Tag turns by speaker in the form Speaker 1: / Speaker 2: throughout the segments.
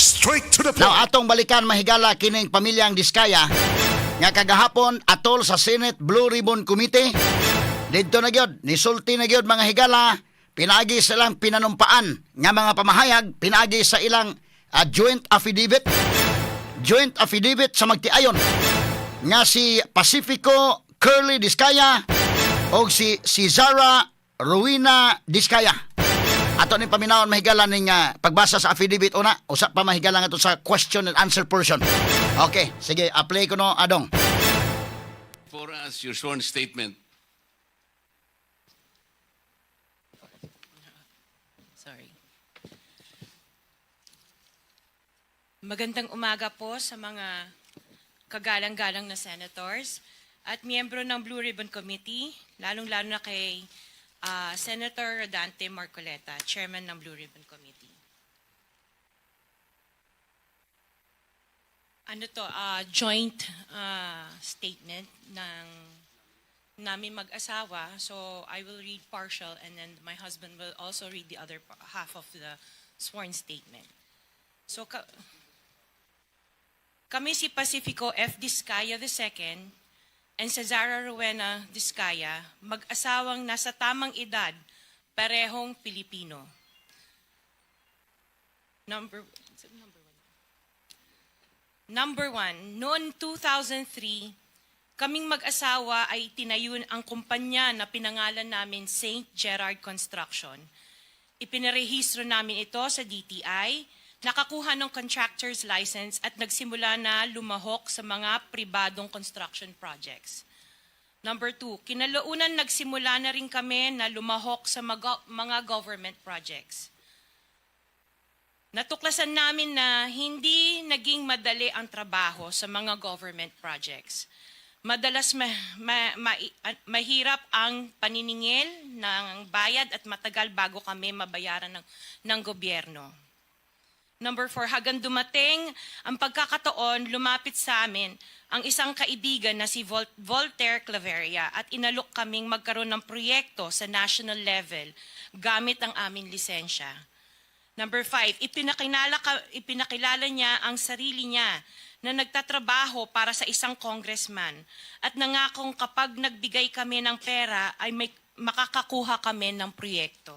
Speaker 1: Straight to the
Speaker 2: Now
Speaker 1: point.
Speaker 2: atong balikan mahigala kining pamilyang Diskaya. Nga kagahapon atol sa Senate Blue Ribbon Committee. Didto na gyud nisulti na gyud mga higala pinagi sa ilang pinanumpaan. Nga mga pamahayag pinagi sa ilang ah, joint affidavit. Joint affidavit sa magtiayon. Nga si Pacifico Curly Diskaya o si si Zara Ruina Diskaya Ato ni paminawon mahigala ning pagbasa sa affidavit una, usa pa mahigala nga to sa question and answer portion. Okay, sige, apply ko no adong.
Speaker 3: For us, your sworn statement.
Speaker 4: Sorry. Magandang umaga po sa mga kagalang-galang na senators at miyembro ng Blue Ribbon Committee, lalong-lalo na kay ah, Senator Rodante Marcoleta, Chairman ng Blue Ribbon Committee. Ano to, ah, joint ah, statement ng namin mag-asawa. So I will read partial and then my husband will also read the other half of the sworn statement. So ka- kami si Pacifico F. Discaya II and si Zara Rowena Discaya, mag-asawang nasa tamang edad, parehong Pilipino. Number, number one? Number one, noon 2003, kaming mag-asawa ay tinayun ang kumpanya na pinangalan namin St. Gerard Construction. Ipinarehistro namin ito sa DTI, nakakuha ng contractor's license at nagsimula na lumahok sa mga pribadong construction projects. Number two, kinalaunan nagsimula na rin kami na lumahok sa mga mga government projects. Natuklasan namin na hindi naging madali ang trabaho sa mga government projects. Madalas ma, ma- ma- mahirap ang paniningil ng bayad at matagal bago kami mabayaran ng, ng gobyerno. Number four, hagang dumating ang pagkakataon, lumapit sa amin ang isang kaibigan na si Vol- Voltaire Claveria at inalok kaming magkaroon ng proyekto sa national level gamit ang aming lisensya. Number five, ipinakilala, ka- ipinakilala niya ang sarili niya na nagtatrabaho para sa isang congressman at nangakong kapag nagbigay kami ng pera ay may, makakakuha kami ng proyekto.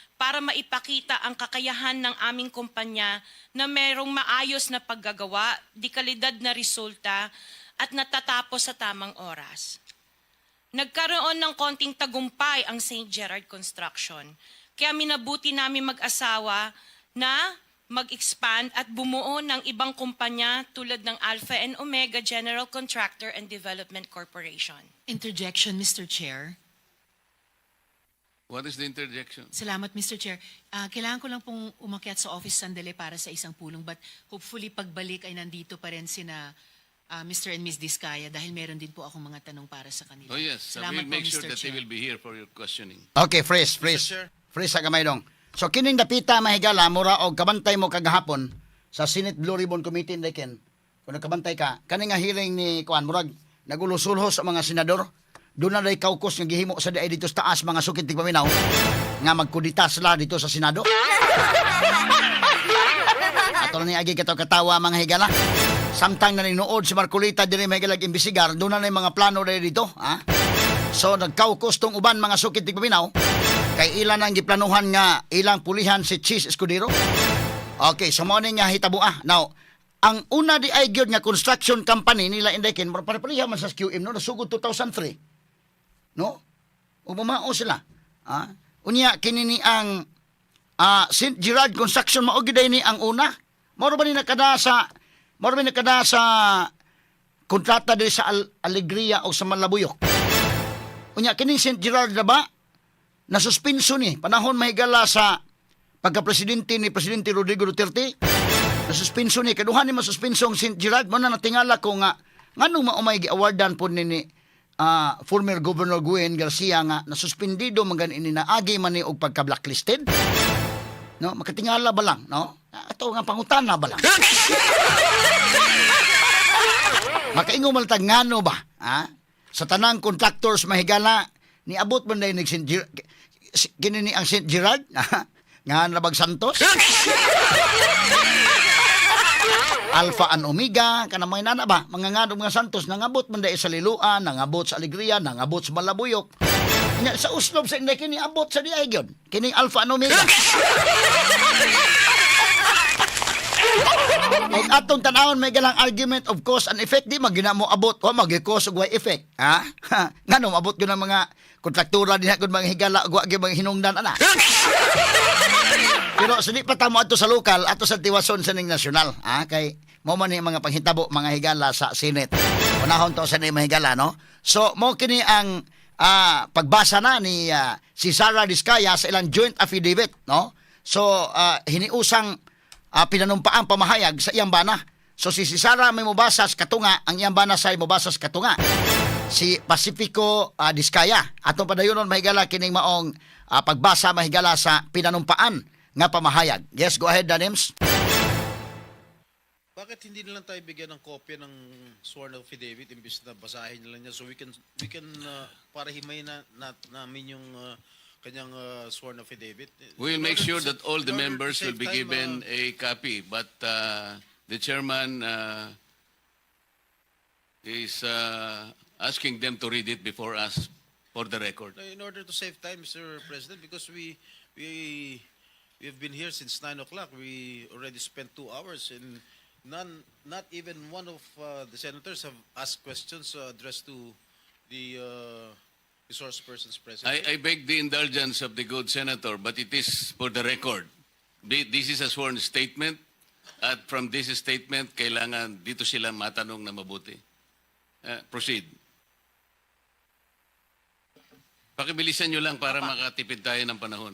Speaker 4: para maipakita ang kakayahan ng aming kumpanya na merong maayos na paggagawa, di kalidad na resulta, at natatapos sa tamang oras. Nagkaroon ng konting tagumpay ang St. Gerard Construction. Kaya minabuti namin mag-asawa na mag-expand at bumuo ng ibang kumpanya tulad ng Alpha and Omega General Contractor and Development Corporation.
Speaker 5: Interjection, Mr. Chair.
Speaker 3: What is the interjection?
Speaker 5: Salamat, Mr. Chair. Ah, kailangan ko lang pong umakyat sa office sandali para sa isang pulong but hopefully pagbalik ay nandito pa rin sina ah, Mr. and Ms. Diskaya dahil meron din po akong mga tanong para sa kanila.
Speaker 3: Oh yes,
Speaker 5: Salamat
Speaker 3: will make
Speaker 5: po,
Speaker 3: sure
Speaker 5: Mr.
Speaker 3: that they
Speaker 5: Chair.
Speaker 3: will be here for your questioning.
Speaker 2: Okay, freeze, freeze. Freeze sa gamay dong. So kining dapita mahigala mura og kabantay mo kagahapon sa Senate Blue Ribbon Committee Ken. Kung nakabantay ka, kani nga hearing ni kuan murag nagulusulhos sa mga senador. Doon na day kaukos nga gihimo sa day dito sa taas mga sukit tigpaminaw nga magkudita sila dito sa Senado. Ato na ni agi kataw katawa mga higala. Samtang na ninuod si Marcolita diri may galag imbisigar, doon na mga plano dahil dito, ha? So nagkaukos tong uban mga sukit tigpaminaw kay ilan ang giplanuhan nga ilang pulihan si Cheese Escudero. Okay, so mo nga hitabo ah. Now, ang una di ay gyud nga construction company nila Indekin, pare-pareha man sa QM no, nasugod 2003. No? Umamao sila. Ah, unya kini ni ang ah, St. Gerard Construction mao gyud ni ang una. Mao ba ni nakada sa mao ba ni nakada sa kontrata diri sa Al- Alegria o sa Malabuyok. Unya kini St. Gerard na ba? Ni panahon mahigala sa pagka-presidente ni Presidente Rodrigo Duterte. Nasuspenso ni kaduhan ni masuspenso ang St. Gerard mo na natingala ko nga nganong maumay gi-awardan po ni ni ah, former Governor Gwen Garcia nga nasuspendido man gani ni naagi man ni og pagka-blacklisted. No, makatingala ba lang, no? Ato nga pangutana ba lang? Makaingo man tag ngano ba? Ha? Sa tanang contractors mahigala ni abot man dai. Gerard kini ni ang St. Gerard nga nabag Santos. Alpha and Omega kana mga nana ba? Mga nganong mga Santos nangabot man dai sa Liluan nangabot sa Alegria nangabot sa Malabuyok. Nya, sa uslob sa inday kini abot sa diay gyud. Kini Alpha and Omega. Kung atong tanawon may galang argument of cause and effect di magina mo abot. O magi-cause ug way effect ha? Ngano abot gyud ang mga kontraktura diha gud mga higala ug wa gyud mga hinungdan ana pero sa di pa ato sa lokal ato sa tiwason sa ning nasyonal ha kay mo man mga panghitabo mga higala sa Senate unahon to sa ni mga higala no so mo kini ang ah, pagbasa na ni ah, si Sara Diskaya sa ilang joint affidavit no so ah, hiniusang ah, pinanumpaang pamahayag sa iyang bana. So si, si Sara may mubasas katunga, ang iyang bana say mubasas katunga. Si Pacifico ah, Diskaya. Atong padayonon mahigala kining maong ah, pagbasa mahigala sa pinanumpaan nga pamahayag. Yes, go ahead, Danims.
Speaker 1: Bakit hindi na lang tayo bigyan ng kopya ng sworn affidavit imbis na basahin na lang niya so we can we can uh, para himay na, na namin yung uh, kanyang uh, sworn affidavit.
Speaker 3: We'll
Speaker 1: In
Speaker 3: make
Speaker 1: order
Speaker 3: sure that all the members will be
Speaker 1: time,
Speaker 3: given
Speaker 1: uh,
Speaker 3: a copy, but uh, the chairman uh, is uh, asking them to read it before us for the record.
Speaker 1: in order to save time, Mr. President, because we we we have been here since nine o'clock. We already spent two hours, and none, not even one of uh, the senators have asked questions uh, addressed to the uh, resource persons present.
Speaker 3: I, I beg the indulgence of the good senator, but it is for the record. Thi- This is a sworn statement, at from this statement, kailangan dito sila matanong na mabuti. Uh, proceed. Pakibilisan nyo lang para makatipid tayo ng panahon.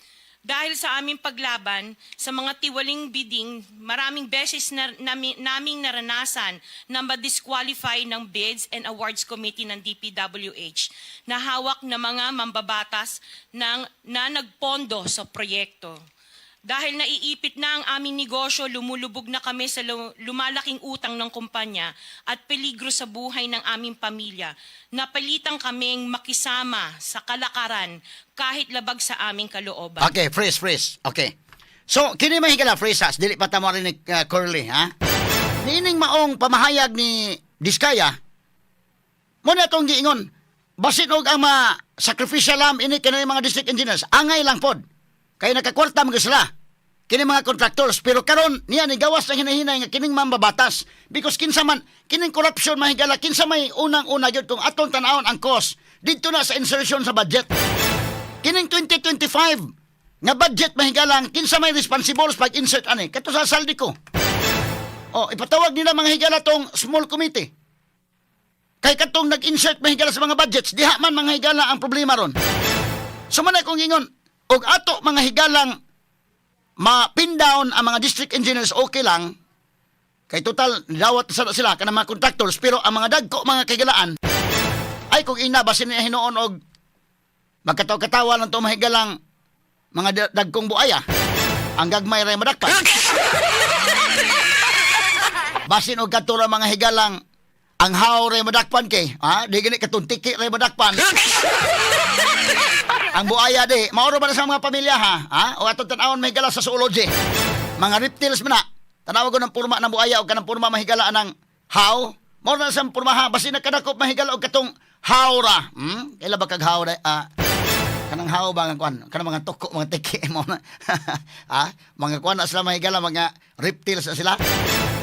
Speaker 4: Dahil sa aming paglaban sa mga tiwaling bidding, maraming beses na, nami, naming naranasan na ma-disqualify ng Bids and Awards Committee ng DPWH na hawak na mga mambabatas ng, na nagpondo sa proyekto. Dahil naiipit na ang aming negosyo, lumulubog na kami sa lu- lumalaking utang ng kumpanya at peligro sa buhay ng aming pamilya. Napalitan kaming makisama sa kalakaran kahit labag sa aming kalooban.
Speaker 2: Okay, freeze, freeze. Okay. So, kini mahigala freezas, dili pa tamo rin ni uh, Curly, ha? Niining maong pamahayag ni Diskaya, mo na itong giingon, basit og ang mga sacrificial lamb ini kanay mga district engineers, angay lang pod. Kay nakakwarta mga sila. kini mga contractors pero karon niya ni gawas na hinahinay nga kining mambabatas. Because kinsa man kining corruption mahigala kinsa may unang-una gyud kung atong tan-awon ang cost didto na sa insertion sa budget. Kining 2025 nga budget mahigalang kinsa may responsible sa pag-insert ani. Kato sa saldi ko. Oh ipatawag nila mga higala tong small committee. Kay katong nag-insert mahigala sa mga budgets diha man mga higala ang problema ron. Sumanay kong ingon, og ato mga higalang ma-pin down ang mga district engineers okay lang, kay total dawat sa sila kanang mga contractors pero ang mga dagko mga kagalaan ay kung ina basin niya hinuon og magkataw-katawa lang to mahigalang mga da- dagkong buaya ang gagmay ray madakpan. Basin og katura mga higalang ang haw ray madakpan kay ha? Di gani katuntiki ray madakpan ang buaya di, mauro ba na sa mga pamilya ha? Ha? O atong tanawon may gala sa zoology. Mga reptiles man na. Tanawag ko ng purma ng buaya o kanang purma mahigalaan ng how. Mauro na sa purma ha. Basi nagkadakop mahigala o katong hawra. Hmm? Kaila ba kag hawra? Ah, kanang haw ba nga kwan? Kanang mga toko, mga tiki mo na. ha? Mga kwan na sila mahigala, mga reptiles na sila.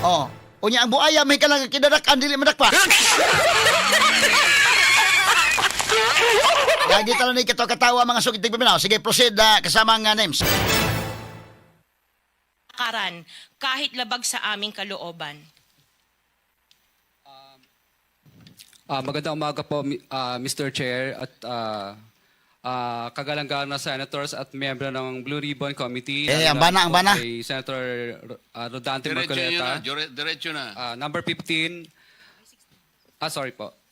Speaker 2: Oh. Unya ang buaya mahigala nga kidadakan dili madakpa. Lagi tala ni kito katawa mga sugid tigbiminaw. Sige, proceed na kasama ang uh, names.
Speaker 4: Karan, kahit labag sa aming kalooban.
Speaker 6: Ah, magandang umaga po, ah, Mr. Chair at ah, ah, kagalang-galang na senators at miyembro ng Blue Ribbon Committee.
Speaker 2: Eh, ang bana,
Speaker 6: na
Speaker 2: ang bana.
Speaker 6: Kay Senator ah, Rodante
Speaker 3: Diretso nyo na,
Speaker 6: Marcoleta.
Speaker 3: dire- diretso na.
Speaker 6: Ah, number 15. Ah, sorry po.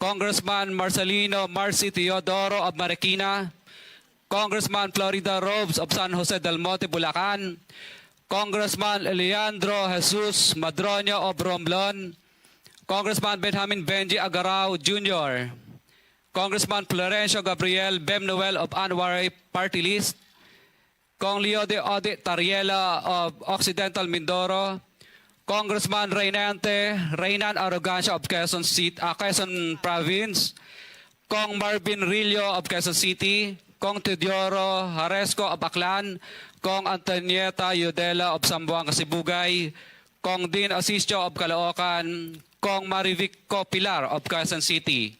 Speaker 6: Congressman Marcelino Marcy Teodoro of Marikina, Congressman Florida Robes of San Jose del Monte, Bulacan, Congressman Leandro Jesus Madroño of Romblon, Congressman Benjamin Benji Agarao Jr., Congressman Florencio Gabriel Bem Noel of Anwar Party List, Kong Leo de Ode Tariela of Occidental Mindoro, Congressman Reynante Reynan Arrogancia of Quezon, City, ah, Quezon Province, Kong Marvin Rillo of Quezon City, Kong Teodoro Haresco of Aklan, Kong Antonieta Yudela of Sambuanga, Sibugay, Kong Dean Asisio of Caloocan, Kong Marivic Pilar of Quezon City.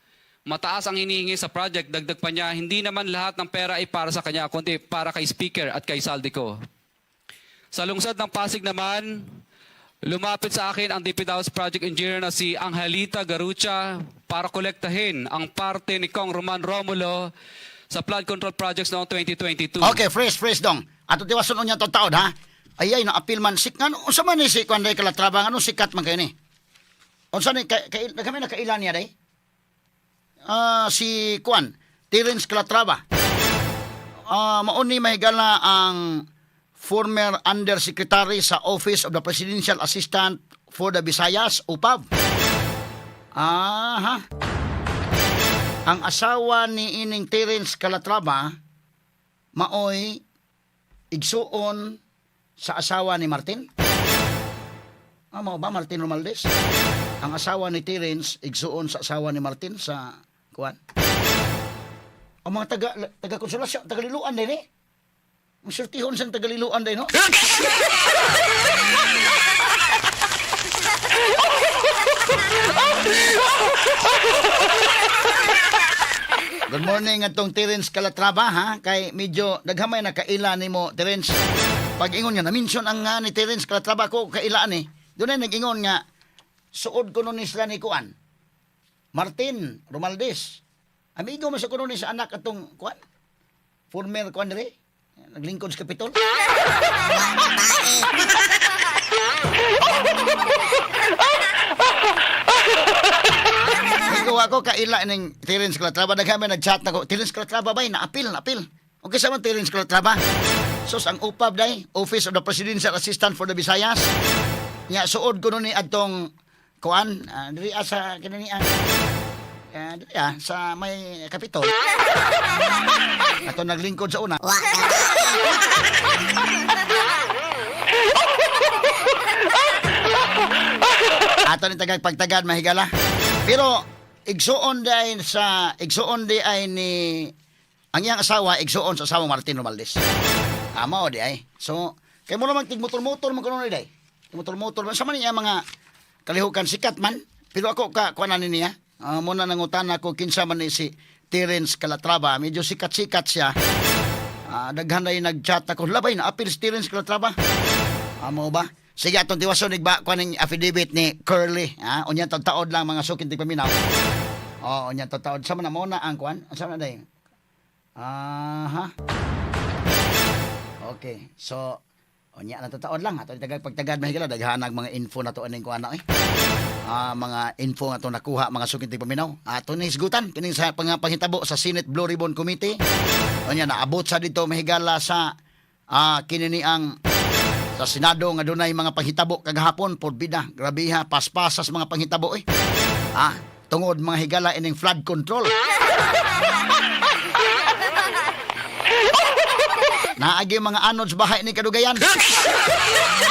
Speaker 6: Mataas ang hinihingi sa project, dagdag pa niya, hindi naman lahat ng pera ay para sa kanya, kundi para kay Speaker at kay Saldico. Sa lungsod ng Pasig naman, lumapit sa akin ang DPW's project engineer na si Angelita Garucha para kolektahin ang parte ni Kong Roman Romulo sa flood control projects noong 2022.
Speaker 2: Okay, fresh, fresh dong. Ato tiwason unya to taon ha. Ayay na apil man sik ngano unsa man ni si kuan day kalatraba ngano sikat man kay ni. Unsa ni kay, kay kami nakailan niya day? Ah, si kuan Terence Calatrava. Ah, mauni mahigala ang former undersecretary sa Office of the Presidential Assistant for the Visayas, UPAV. Aha. Ang asawa ni ining Terence Calatrava maoy igsuon sa asawa ni Martin. Amo ba Martin Romualdez? Ang asawa ni Terence igsuon sa asawa ni Martin sa kuan. Ang mga taga taga konsolasyon, tagaliluan din eh. Ang surtihon sa tagaliluan din, no? Good morning atong Terence Calatrava ha kay medyo daghamay na kaila nimo Terence. Pag ingon nga na-mention ang nga ni Terence Calatrava ko kaila ni. Doon ay nag-ingon nga suod ko nun ni sila ni Kuan. Martin Romaldes. Amigo mo sa kuno ni sa anak atong Kuan. Former Kuan dire. Naglingkod sa Kapitol. Ikaw ako kaila ning Terence Calatrava daghami nag-chat nako. Terence Calatrava bay naapil naapil. Okay sa man Terence Calatrava. Sos ang UPAB day, Office of the Presidential Assistant for the Visayas. Nya suod nun ni adtong kuan uh, diri sa kinani ang uh, diri ah, sa may kapitol. Ato naglingkod sa una. Ato ni tagag pagtagad mahigala. Pero igsuon day sa igsuon di ay ni ang iyang asawa igsuon sa asawa Martin Romualdez. Amo di ay. So kay mo naman tigmotor-motor man kuno day. Motor-motor man sa man niya mga kalihukan sikat man. Pero ako ka kuanan niya. Uh, muna nangutan ako kinsa man ni si Terence Calatrava. Medyo sikat-sikat siya. Ah, daghan na yung nag-chat ako. Labay na apil si Terence Calatrava. Amo ba? Sige, atong tiwason nigba ko ning affidavit ni Curly. Ha? Unya taod lang mga sukin tig paminaw. Oh, unya taod. Sa man na muna ang kwan? Sa man na day? Aha. Okay. So, unya na taod lang. Ato tagag pagtagad mahigala daghanag mga info na to aning kuan na eh. Ah, mga info nga to nakuha mga sukin tig paminaw. Ato ni hisgutan kining sa pang panghitabo sa Senate Blue Ribbon Committee. Unya naabot sa dito mahigala sa ah kinini ang sa Senado nga dunay mga panghitabo kagahapon porbida grabiha paspasas mga panghitabo eh. Ah, tungod mga higala ining flood control. Naagi mga anod bahay ni kadugayan.